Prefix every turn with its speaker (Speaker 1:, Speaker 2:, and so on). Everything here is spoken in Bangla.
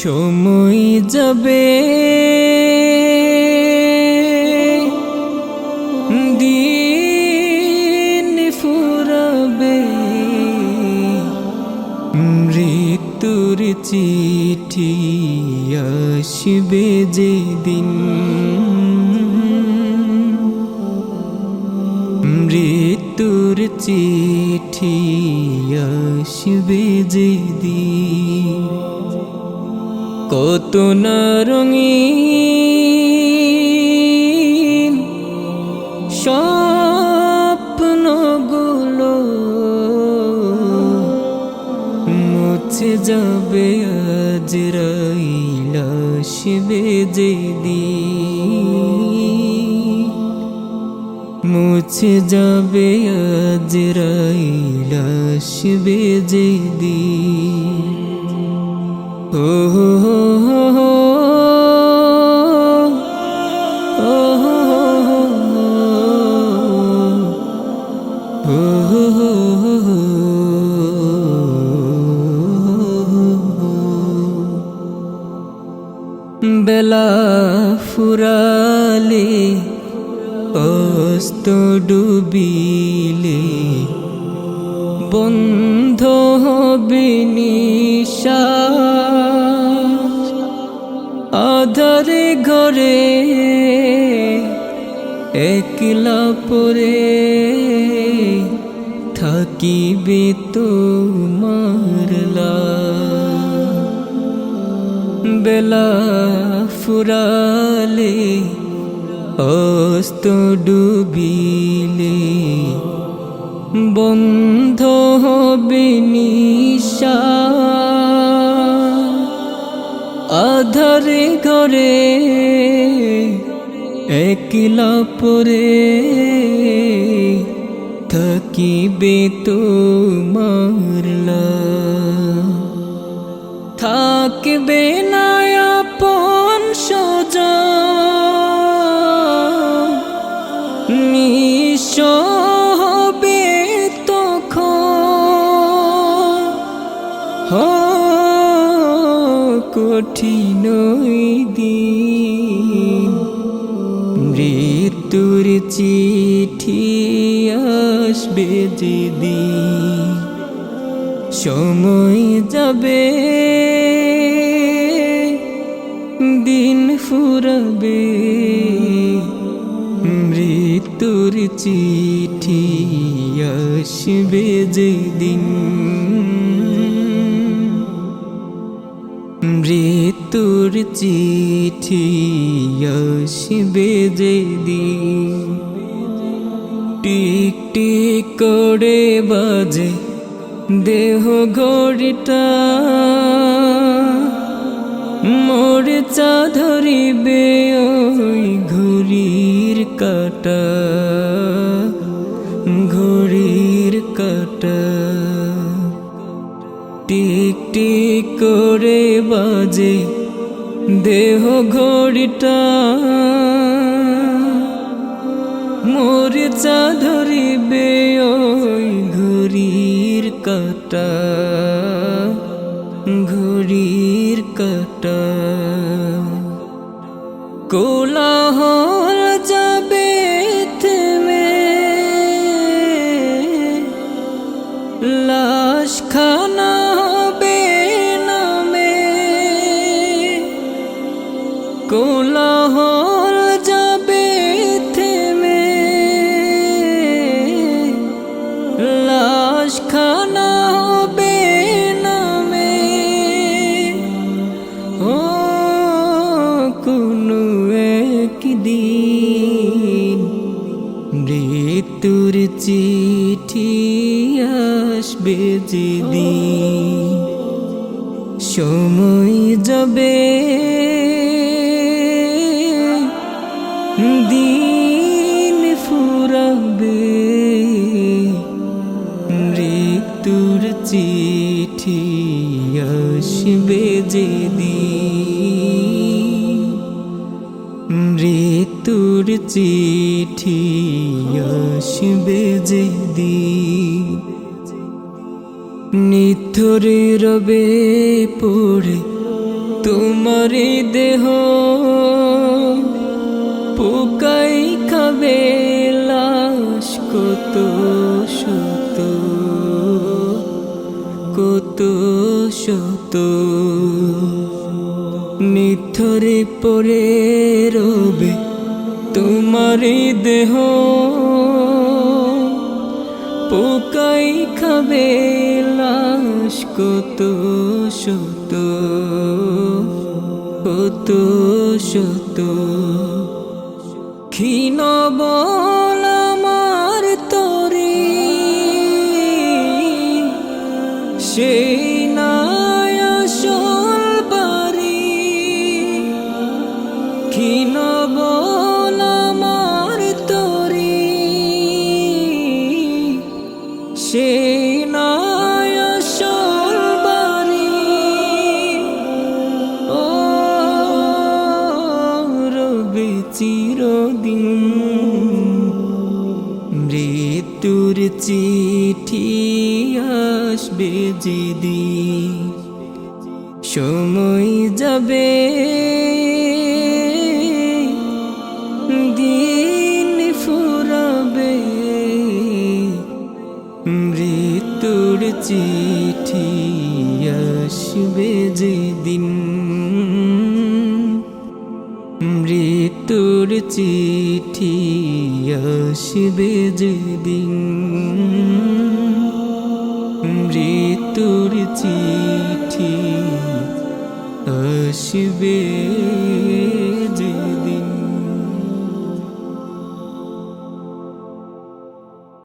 Speaker 1: সময় যাবে চিঠি আসবে যে দিন মৃত্যুর চিঠি আসবে যে দিন কত না রঙিন শিবে যে মুছে যাবে আজ রাইলা শিবে যে ও হো হো। বেলা ফুরালে অস্ত ডুবিলে। বন্ধ হবে নিশ্বাস আধারে ঘরে একলা পরে থাকিবে তোমার। বেলা ফুরালে অস্ত ডুবিলে বন্ধ হবে নিশা আধারে ঘরে একলা পরে থাকিবে তোমার। থাকবে না কঠিন মৃত্যুর চিঠি আসবে যেদিন। সময় যাবে দিন ফুরাবে। মৃত্যুর চিঠি আসবে যেদিন। মৃত্যুর চিঠি আসবে যেদিন। টিক টিক করে বাজে দেহ ঘড়িটা। মোর চা দেহ ঘড়িটা মোর চা ধরিবে ওই ঘড়ির কাটা ঘড়ির কাটা। কোলাহল মৃত্যুর চিঠি আসবে যেদিন সময় যাবে। দিন ফুরাবে। মৃত্যুর চিঠি আসবে যেদিন মৃত্যুর চিঠি আসবে যেদিন নিথরে রবে পড়ে তোমারই দেহ। পোকাই খাবে লাশ কত শত কত শত। নিথরে পড়ে তোমারই দেহ। পোকাই খাবে লাশ কত শত কত শত। ক্ষীণ বল আমার তরি সেই চিঠি আসবে যেদিন সময় যাবে। দিন ফুরাবে। মৃত্যুর চিঠি আসবে যেদিন মৃত্যুর চিঠি আসবে যেদিন মৃত্যুর চিঠি আসবে।